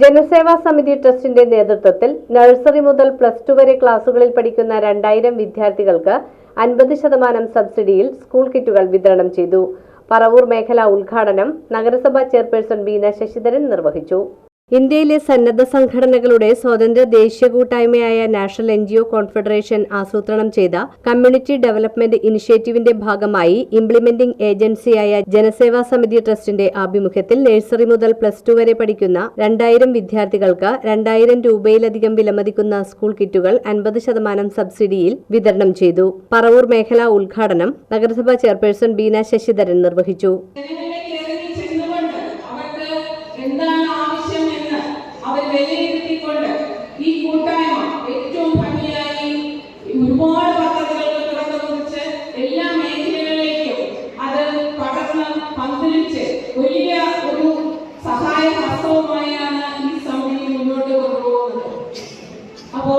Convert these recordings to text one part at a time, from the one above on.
ജനസേവാ സമിതി ട്രസ്റ്റിന്റെ നേതൃത്വത്തിൽ നഴ്സറി മുതൽ പ്ലസ് ടു വരെ ക്ലാസുകളിൽ പഠിക്കുന്ന രണ്ടായിരം വിദ്യാർത്ഥികൾക്ക് അൻപത് ശതമാനം സബ്സിഡിയിൽ സ്കൂൾ കിറ്റുകൾ വിതരണം ചെയ്തു. പറവൂർ മേഖല ഉദ്ഘാടനം നഗരസഭാ ചെയർപേഴ്സൺ ബീന ശശിധരൻ നിർവഹിച്ചു. ഇന്ത്യയിലെ സന്നദ്ധ സംഘടനകളുടെ സ്വതന്ത്ര ദേശീയ കൂട്ടായ്മയായ നാഷണൽ എൻ കോൺഫെഡറേഷൻ ആസൂത്രണം ചെയ്ത കമ്മ്യൂണിറ്റി ഡെവലപ്മെന്റ് ഇനിഷ്യേറ്റീവിന്റെ ഭാഗമായി ഇംപ്ലിമെന്റിംഗ് ഏജൻസിയായ ജനസേവാ സമിതി ട്രസ്റ്റിന്റെ ആഭിമുഖ്യത്തിൽ നഴ്സറി മുതൽ പ്ലസ് ടു വരെ പഠിക്കുന്ന രണ്ടായിരം വിദ്യാർത്ഥികൾക്ക് രണ്ടായിരം രൂപയിലധികം വിലമതിക്കുന്ന സ്കൂൾ കിറ്റുകൾ അൻപത് ശതമാനം സബ്സിഡിയിൽ വിതരണം ചെയ്തു. പറവൂർ മേഖലാ ഉദ്ഘാടനം നഗരസഭാ ചെയർപേഴ്സൺ ബീന ശശിധരൻ നിർവഹിച്ചു. വിലയിരുത്തിക്കൊണ്ട് ഈ കൂട്ടായ്മ ഏറ്റവും ഭംഗിയായി ഒരുപാട് പദ്ധതികൾക്ക് തുടക്കം കുറിച്ച് എല്ലാ മേഖലകളിലേക്കും അത് പടർന്ന് പന്തലിച്ച് വലിയ ഒരു സഹായ ഹസ്തവുമായാണ് ഈ സമിതി മുന്നോട്ട് കൊണ്ടുപോകുന്നത്. അപ്പോ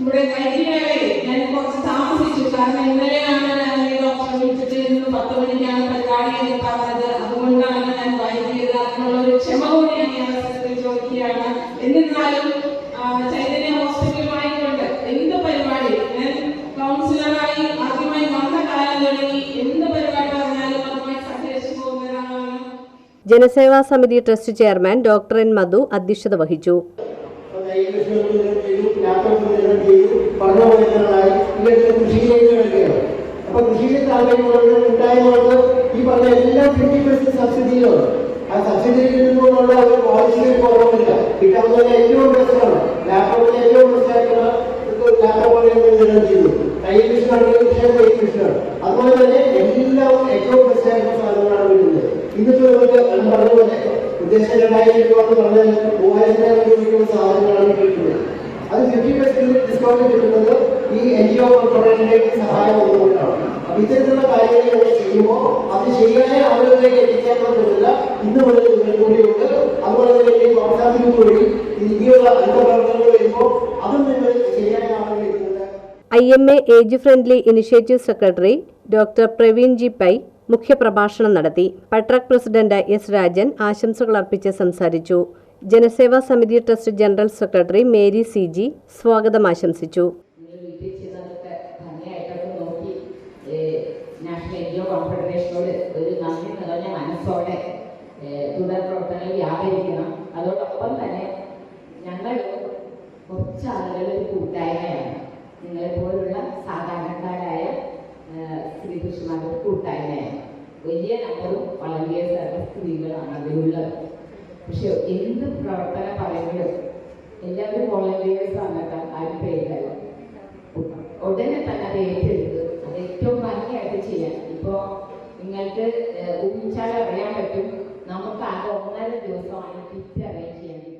ഇവിടെ വൈകിട്ടേറെ ഞാൻ കുറച്ച് താമസിച്ചു. കാരണം ഇന്നലെയാണ് ഞാൻ ഡോക്ടറെ വിളിച്ചിട്ട് പത്ത് മണിക്കാണ് എന്നിരുന്നാലും ചൈതന്യ ഹോസ്പിറ്റലുമായി കൊണ്ട് എന്ത് പരിപാടി? ഞാൻ കൗൺസിലറായി ആദ്യമായി വന്ന കാലം തുടങ്ങി എന്ത് പരിപാടി പറഞ്ഞാലും അതുമായി സഹകരിച്ചു പോകുന്ന ഒരാളാണ് Janaseva Samithi trust chairman doctor N Madhu അധ്യക്ഷത വഹിച്ചു. അപ്പൊ കൃഷിയിൽ താല്പര്യമുള്ളത് ഉണ്ടായതുകൊണ്ട് കുറവില്ല കിട്ടാവുന്ന ഏറ്റവും ബെസ്റ്റാണ് ലാപ്ടോപ്പിൽ ഏറ്റവും ബെസ്റ്റ് ആയിട്ടുള്ള ലാപ്ടോപ്പാണ് വിതരണം ചെയ്തു. തയ്യൽ മിഷനാണെങ്കിൽ കൃഷിയുടെ തയ്യൽ മിഷനാണ് അതുപോലെ തന്നെ എല്ലാം ഏറ്റവും ബെസ്റ്റ് ആയിട്ടുള്ള സാധനങ്ങളാണ് വരുന്നത്. ഇന്നിപ്പോ നമുക്ക് ഞാൻ പറഞ്ഞ പോലെ ഉദ്ദേശം രണ്ടായിരം രൂപ എന്ന് പറഞ്ഞാൽ മൂവായിരത്തിനായിരം രൂപയ്ക്കുള്ള സാധനങ്ങളാണ് കിട്ടുന്നത്. അത് ഫിഫ്റ്റി പെർസെന്റ് ഡിസ്കൗണ്ട് കിട്ടുന്നത് കോർപ്പറേഷന്റെ സഹായം അപ്പൊ ഇത്തരത്തിലുള്ള കാര്യങ്ങൾ ചെയ്യുമ്പോൾ അത് ശരിയായ ആളുകളിലേക്ക് എത്തിക്കാൻ പറ്റുന്നില്ല ഇന്ന് മുതൽ കൂടിയുണ്ട്. അതുപോലെ തന്നെ പ്രോത്സാഹനം വഴി ഇനിയുള്ള അടുത്ത പ്രവർത്തനങ്ങൾ വരുമ്പോൾ അതും നിങ്ങൾ ശരിയായ ആളുകളിലേക്ക് I M A age friendly initiative secretary doctor Praveen G Pai മുഖ്യപ്രഭാഷണം നടത്തി. പട്രക് പ്രസിഡന്റ് എസ് രാജൻ ആശംസകൾ അർപ്പിച്ച് സംസാരിച്ചു. Janaseva Samithi trust general secretary Mary C സ്വാഗതം ആശംസിച്ചു. നാഷണൽ എൻ ജി ഒ കോൺഫെഡറേഷനോട് ഒരു നന്ദി നിറഞ്ഞ മനസ്സോടെ തുടർ പ്രവർത്തനങ്ങൾ വ്യാപരിക്കണം. അതോടൊപ്പം തന്നെ ഞങ്ങൾ കുറച്ച് ആളുകൾ ഒരു കൂട്ടായ്മയാണ്. നിങ്ങളെ പോലുള്ള സാധാരണക്കാരായ സ്ത്രീ പുരുഷന്മാരുടെ കൂട്ടായ്മയാണ്. വലിയ നമ്പറും വളണ്ടിയേഴ്സായ സ്ത്രീകളാണ് അതിലുള്ളത്. പക്ഷെ എന്ത് പ്രവർത്തന പറയുമ്പോഴും എല്ലാവരും വോളണ്ടിയേഴ്സ് ആണെന്നൊക്കെ ആരും പേരിലല്ല ഊഹിച്ചാൽ അറിയാൻ പറ്റും. നമുക്ക് ആകെ ഒന്നര ദിവസമാണ് കിറ്റ് അറേഞ്ച്